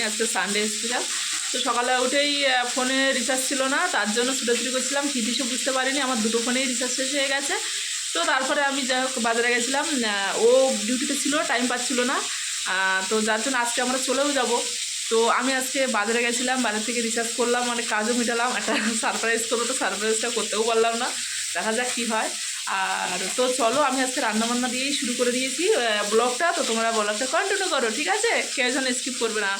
পারিনি আজকে Sunday special তো সকালে উঠেই ফোনে রিচার্জ ছিল না, তার জন্য ছুটোছুটি করছিলাম। হিতিসও বুঝতে পারিনি, আমার দুটো ফোনেই রিচার্জ শেষ হয়ে গেছে। তো তারপরে আমি হোক বাজারে গেছিলাম ও ডিউটিতে ছিল টাইম পাচ্ছিল না। তো যার জন্য আজকে আমরা চলেও যাব। তো আমি আজকে বাজারে গেছিলাম, বাজার থেকে রিচার্জ করলাম, অনেক কাজও মেটালাম। একটা সারপ্রাইজ করব তো সারপ্রাইজটা করতেও পারলাম না। দেখা যাক কী হয়। আর তো চলো, আমি আজকে রান্নাবান্না দিয়েই শুরু করে দিয়েছি ব্লগটা তো তোমরা ব্লগটা কন্টিনিউ করো, ঠিক আছে? কেউ যেন স্কিপ করবে না।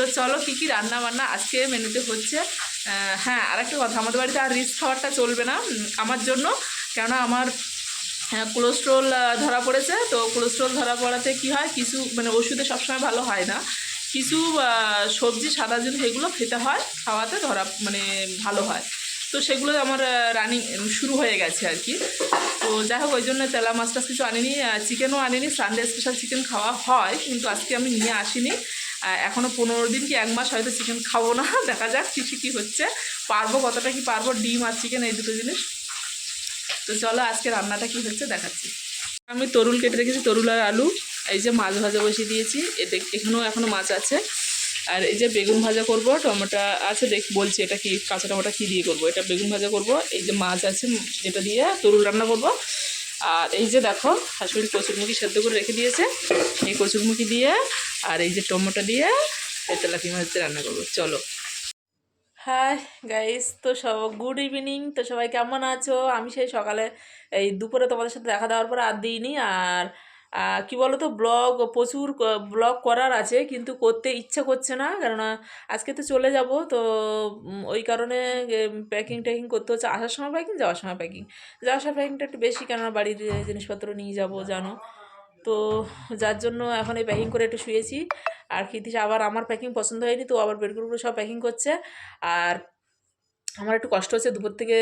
তো চলো কী কী রান্না বান্না আজকে মেনুতে হচ্ছে। হ্যাঁ আর একটা কথা, আমাদের বাড়িতে আর রিচ খাওয়ারটা চলবে না আমার জন্য। কেননা আমার হ্যাঁ কোলেস্ট্রল ধরা পড়েছে, তো কোলেস্ট্রল ধরা পড়াতে কি হয়, কিছু মানে ওষুধে সবসময় ভালো হয় না। কিছু সবজি, সাদা জিনিস, এগুলো খেতে হয়, খাওয়াতে ধরা মানে ভালো হয়। তো সেগুলো আমার রানিং শুরু হয়ে গেছে আর কি। তো যাই হোক, ওই জন্য তেলা মাছ টাছ কিছু আনিনি চিকেনও আনিনি সানডে স্পেশাল চিকেন খাওয়া হয়, কিন্তু আজকে আমি নিয়ে আসিনি। আহ, এখনও পনেরো দিন কি এক মাস হয়তো চিকেন খাব না? দেখা যাক কী কী হচ্ছে। পারব কতটা কি পারব? ডিম আর চিকেন এই দুটো জিনিস। তো চলো আজকে রান্নাটা কি হচ্ছে দেখাচ্ছি। আমি তরুল কেটে রেখেছি তরুল আর আলু। এই যে মাছ ভাজা বসিয়ে দিয়েছি। এতে এখানেও এখনও মাছ আছে। আর এই যে বেগুন ভাজা করব টমেটো আছে দেখ বলছি এটা কি কাঁচা টমেটো কী দিয়ে করব? এটা বেগুন ভাজা করব। এই যে মাছ আছে এটা দিয়ে তরুল রান্না করব। আর এই যে দেখো শাশুড়ি কচুরমুখি সেদ্ধ করে রেখে দিয়েছে। এই কচুরমুখি দিয়ে আর এই যে টমেটো দিয়ে এই তেলাপি মাছ দিয়ে রান্না করব। চলো। হাই গাইস, তো সব গুড ইভিনিং। তো সবাই কেমন আছো? আমি সেই সকালে এই দুপুরে তোমাদের সাথে দেখা দেওয়ার পর আর দিইনি। আর কি বলো তো ব্লগ প্রচুর ব্লগ করার আছে, কিন্তু করতে ইচ্ছা করছে না। কেননা, আজকে তো চলে যাব, তো ওই কারণে প্যাকিং ট্যাকিং করতে হচ্ছে। আসার সময় প্যাকিং যাওয়ার সময় প্যাকিং যাওয়ার সময় প্যাকিংটা একটু বেশি, কেননা বাড়ির জিনিসপত্র নিয়ে যাব, জানো। তো, যার জন্য এখন এই প্যাকিং করে একটু শুয়েছি। আর কীর্তিস আবার আমার প্যাকিং পছন্দ হয়নি, তো আবার বের করে সব প্যাকিং করছে। আর আমার একটু কষ্ট হচ্ছে, দুপুর থেকে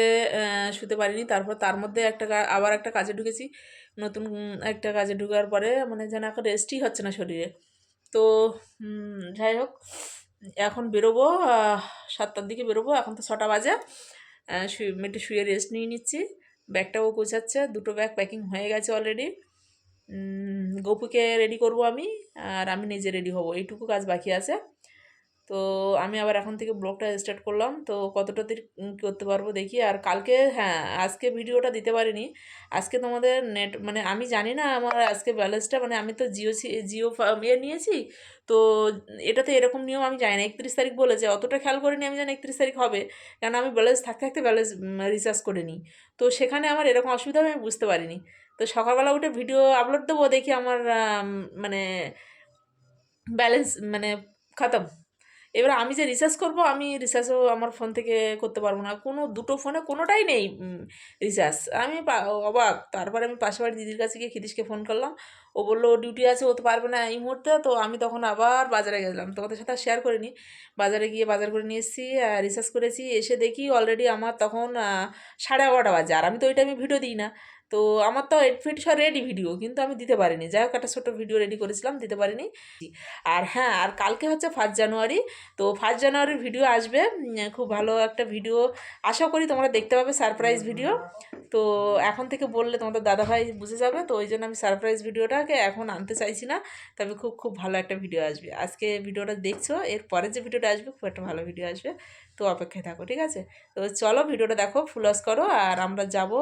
শুতে পারিনি। তারপর তার মধ্যে একটা আবার একটা কাজে ঢুকেছি। নতুন একটা কাজে ঢুকার পরে মানে যেন এখন রেস্টই হচ্ছে না শরীরে। তো যাই হোক, এখন বেরোবো সাতটার দিকে বেরোবো। এখন তো ছটা বাজে। একটু শুয়ে রেস্ট নিয়ে নিচ্ছি। ব্যাগটাও গোছাচ্ছে, দুটো ব্যাগ প্যাকিং হয়ে গেছে অলরেডি গপুকে রেডি করব আমি, আর আমি নিজে রেডি হব। এইটুকু কাজ বাকি আছে। তো আমি আবার এখন থেকে ব্লগটা স্টার্ট করলাম। তো কতটা করতে পারব দেখি। আর কালকে হ্যাঁ আজকে ভিডিওটা দিতে পারিনি। আজকে তোমাদের নেট মানে আমি জানি না আমার আজকে ব্যালেন্সটা মানে আমি তো জিও জিও ইয়ে নিয়েছি। তো এটাতে এরকম নিয়ম আমি জানি না, একত্রিশ তারিখ বলেছে। অতটা খেয়াল করিনি আমি জানি একত্রিশ তারিখ হবে। কারণ আমি ব্যালেন্স থাকতে থাকতে ব্যালেন্স রিচার্জ করে নিই। তো সেখানে আমার এরকম অসুবিধা আমি বুঝতে পারিনি। তো সকালবেলা উঠে ভিডিও আপলোড দেবো, দেখি আমার মানে ব্যালেন্স মানে খতম। এবার আমি যে রিচার্জ করব, আমি রিচার্জও আমার ফোন থেকে করতে পারব না। কোনো দুটো ফোনে কোনোটাই নেই রিচার্জ আমি অবাক। তারপরে আমি পাশে বাড়ি দিদির কাছে গিয়ে খিদিশকে ফোন করলাম। ও বলল ডিউটি আছে, ও তো পারবে না এই মুহূর্তে। তো আমি তখন আবার বাজারে গেলাম। তোমাদের সাথে শেয়ার করিনি। বাজারে গিয়ে বাজার করে নিয়ে এসেছি রিচার্জ করেছি। এসে দেখি অলরেডি আমার তখন সাড়ে এগারোটা বাজে। আর আমি তো ওই টাইমে ভিডিও দিই না। তো আমার তো এইট ফিট সব রেডি ভিডিও কিন্তু আমি দিতে পারিনি। যাই হোক, একটা ছোটো ভিডিও রেডি করেছিলাম, দিতে পারিনি। আর হ্যাঁ আর কালকে হচ্ছে ফার্স্ট জানুয়ারি তো ফার্স্ট জানুয়ারির ভিডিও আসবে। খুব ভালো একটা ভিডিও আশা করি তোমরা দেখতে পাবে সারপ্রাইজ ভিডিও তো এখন থেকে বললে তোমাদের দাদাভাই বুঝে যাবে, তো ওই জন্য আমি সারপ্রাইজ ভিডিওটাকে এখন আনতে চাইছি না। তবে খুব খুব ভালো একটা ভিডিও আসবে। আজকে ভিডিওটা দেখছ, এর পরে যে ভিডিওটা আসবে, খুব একটা ভালো ভিডিও আসবে। তো অপেক্ষায় থাকো, ঠিক আছে? তো চলো ভিডিওটা দেখো ফুলস করো আর আমরা যাব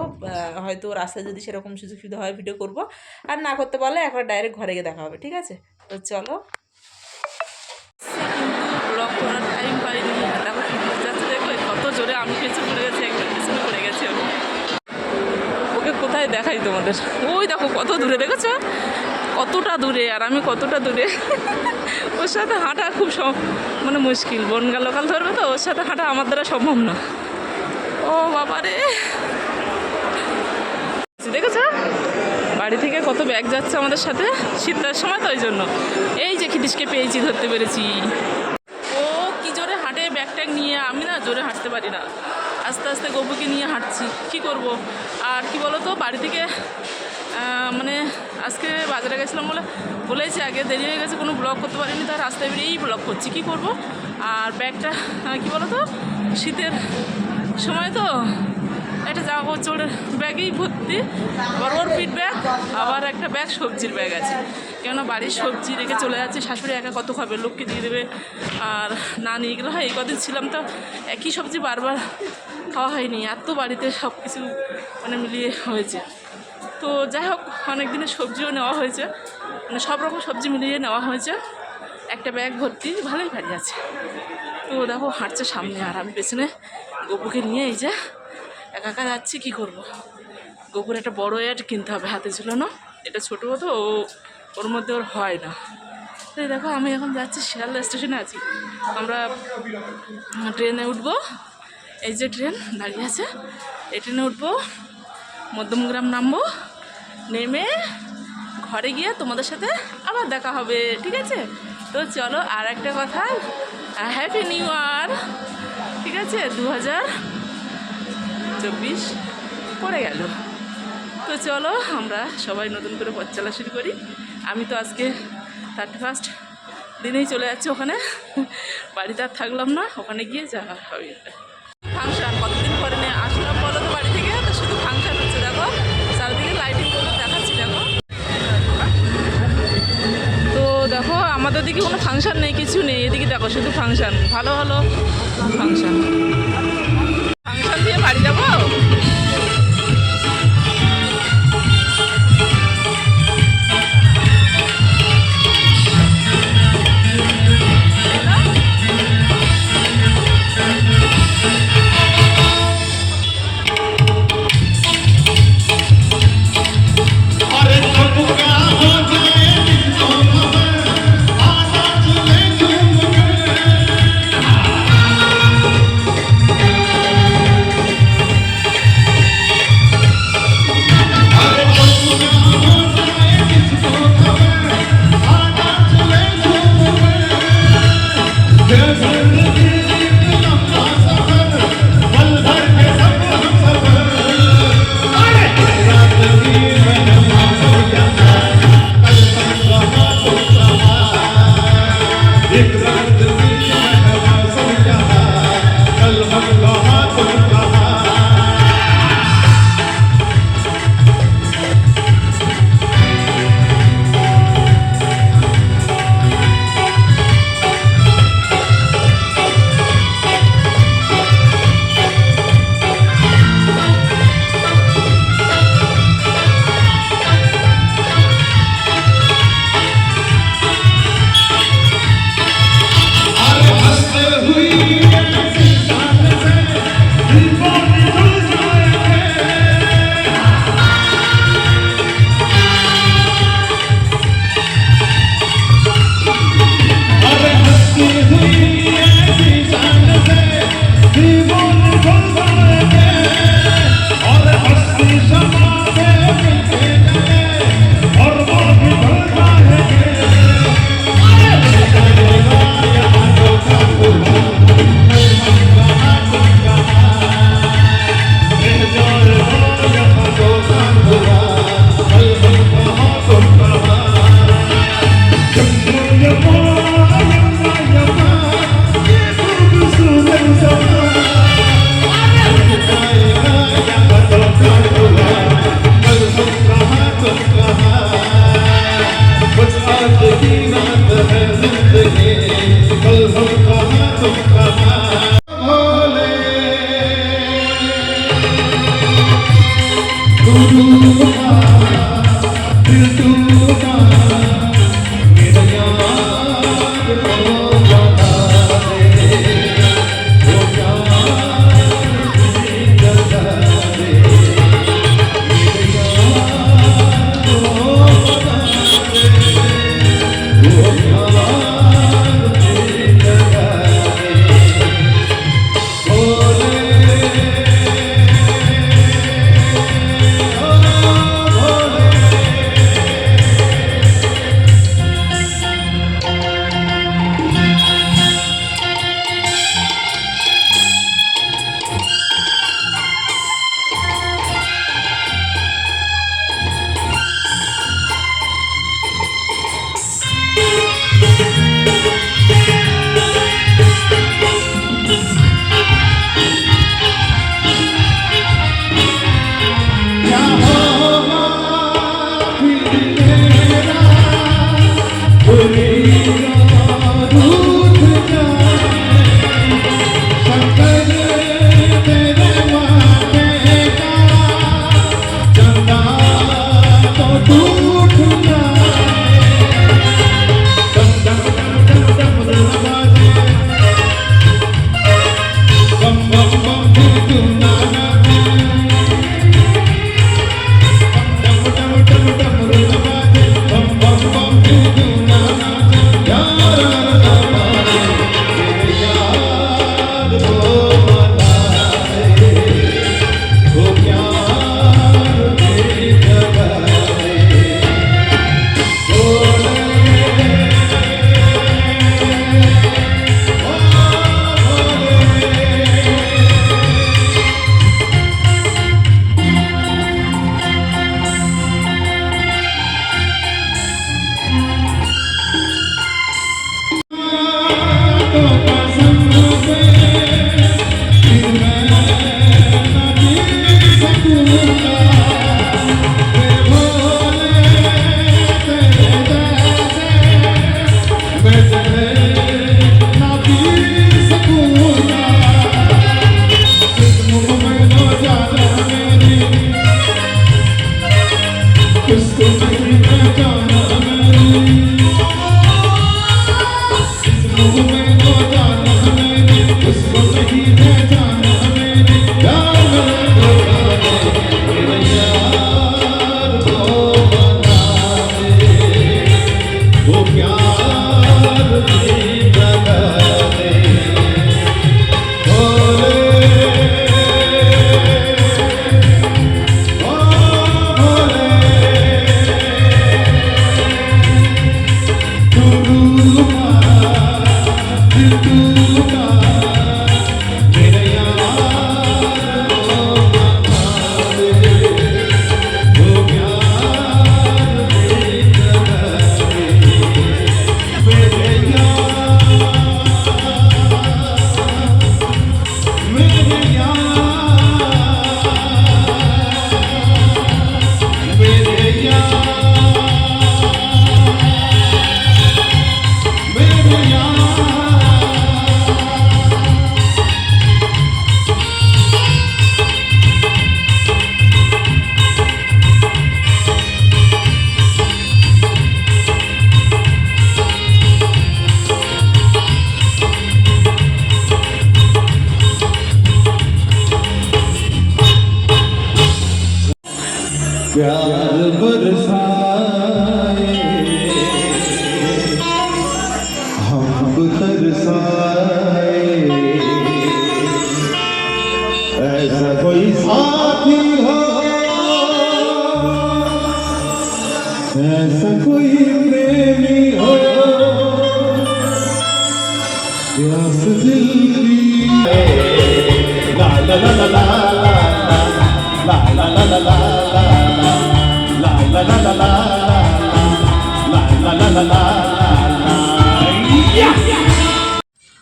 হয়তো রাস্তায় যদি সেরকম সুযোগ সুবিধা হয় ভিডিও করব। আর না করতে পারলে একবার ডাইরেক্ট ঘরে গিয়ে দেখা হবে, ঠিক আছে? তো চলো। করার টাইম দেখো কত জোরে আমি গেছি গেছি। ওকে কোথায় দেখাই তোমাদের? ওই দেখো কত দূরে, দেখেছ? কতটা দূরে আর আমি কতটা দূরে? ওর সাথে হাঁটা খুব মানে মুশকিল। বনগা লোকাল ধরবে তো, ওর সাথে হাঁটা আমার দ্বারা সম্ভব না। ও বাবা রে! দেখেছ? বাড়ি থেকে কত ব্যাগ যাচ্ছে আমাদের সাথে? শীতের সময় তো ওই জন্য। এই যে খিটিসকে পেয়েছি, ধরতে পেরেছি। ও কি জোরে হাঁটে ব্যাগ ট্যাগ নিয়ে, আমি না জোরে হাঁটতে পারি না। আস্তে আস্তে গপুকে নিয়ে হাঁটছি। কি করব? আর কি বলো তো বাড়ি থেকে মানে আজকে বাজারে গেছিলাম বলে বলেছি, আগে দেরি হয়ে গেছে, কোনো ব্লগ করতে পারিনি তার রাস্তায় বেরিয়েই ব্লগ করছি, কি করব? আর ব্যাগটা কি বলো তো শীতের সময় তো, একটা জামা কাপড় ব্যাগেই ভর্তি, আবার ওর পিট ব্যাগ আবার একটা ব্যাগ সবজির ব্যাগ আছে। কেননা বাড়ির সবজি রেখে চলে যাচ্ছে, শাশুড়ি একা কত খাবে, লোককে দিয়ে দেবে, আর না নিয়ে গেলে হয়, এই কদিন ছিলাম তো একই সবজি বারবার খাওয়া হয়নি এত বাড়িতে সব কিছু মানে মিলিয়ে হয়েছে। তো যাই হোক অনেক দিনের সবজিও নেওয়া হয়েছে। মানে সব রকম সবজি মিলিয়ে নেওয়া হয়েছে। একটা ব্যাগ ভর্তি, ভালোই ভারী আছে। তো দেখো, হাঁটছে সামনে, আর আমি পেছনে গপুকে নিয়ে এই যে একা একা যাচ্ছি, কী করব? গোপুর একটা বড় অ্যাড কিনতে হবে, হাতে ছিল না। এটা ছোটো তো, ও, ওর মধ্যে ওর হয় না। তো দেখো, আমি এখন যাচ্ছি শিয়ালদা স্টেশনে আছি। আমরা ট্রেনে উঠবো। এই যে ট্রেন, দাঁড়িয়ে আছে। এই ট্রেনে উঠবো। মধ্যমগ্রাম নামবো। নেমে ঘরে গিয়ে তোমাদের সাথে আবার দেখা হবে, ঠিক আছে? তো চলো আর একটা কথা হ্যাপি নিউ ইয়ার ঠিক আছে? দু হাজার চব্বিশ পড়ে গেল। তো চলো আমরা সবাই নতুন করে পথ চলা শুরু করি। আমি তো আজকে থার্টি ফার্স্ট দিনেই চলে যাচ্ছি ওখানে। বাড়িতে আর থাকলাম না, ওখানে গিয়ে যাওয়া হবে। আমাদের দিকে কোনো ফাংশন নেই, কিছু নেই। এদিকে দেখো, শুধু ফাংশন। ভালো ভালো ফাংশন। ফাংশন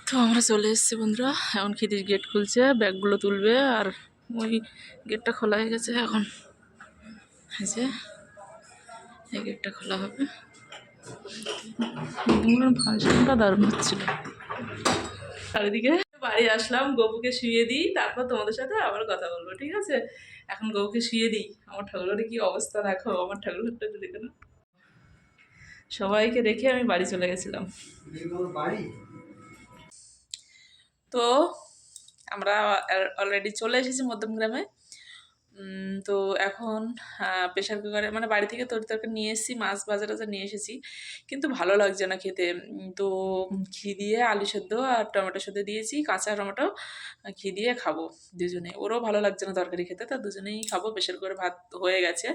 তো আমরা চলে এসেছি বন্ধুরা, এখন খিদির গেট খুলছে, ব্যাগগুলো তুলবে, আর ওই গেটটা খোলা হয়ে গেছে এখন। যে, এই গেটটা খোলা হবে। ফাংশনটা দারুণ হচ্ছিল। চারিদিকে বাড়ি আসলাম, গপুকে শুয়ে দিই, তারপর তোমাদের সাথে আবার কথা বলব, ঠিক আছে? এখন গৌকে শুয়ে দিই। আমার ঠাকুরের কি অবস্থা দেখো, আমার ঠাকুরটা দেখে না সবাইকে রেখে আমি বাড়ি চলে গেছিলাম। তো আমরা অলরেডি চলে এসেছি মধ্যমগ্রামে। তো এখন প্রেশার কুকারে মানে বাড়ি থেকে তরি তরকারি নিয়ে এসেছি, মাছ বাজার টাজা নিয়ে এসেছি, কিন্তু ভালো লাগছে না খেতে। তো ঘি দিয়ে আলু সেদ্ধ আর টমেটো সেদ্ধ দিয়েছি, কাঁচা টমেটো ঘি দিয়ে খাব দুজনে। ওরও ভালো লাগছে না তরকারি খেতে, তো দুজনেই খাব প্রেশার কুকারে ভাত হয়ে গেছে।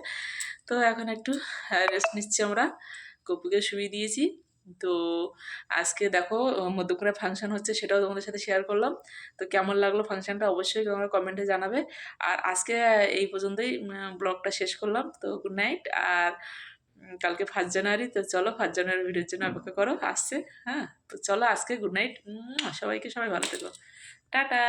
তো এখন একটু রেস্ট নিচ্ছি আমরা। কপুকে শুয়ে দিয়েছি। তো আজকে দেখো মধ্যপুরে ফাংশন হচ্ছে সেটাও তোমাদের সাথে শেয়ার করলাম। তো কেমন লাগল ফাংশনটা অবশ্যই তোমরা কমেন্টে জানাবে। আর আজকে এই পর্যন্তই ব্লগটা শেষ করলাম। তো গুড নাইট আর কালকে ফার্স্ট জানুয়ারি তো চলো ফার্স্ট জানুয়ারি ভিডিওর জন্য অপেক্ষা করো আসছে হ্যাঁ? তো চলো আজকে গুড নাইট সবাইকে সবাই ভালো থেকো। টাটা!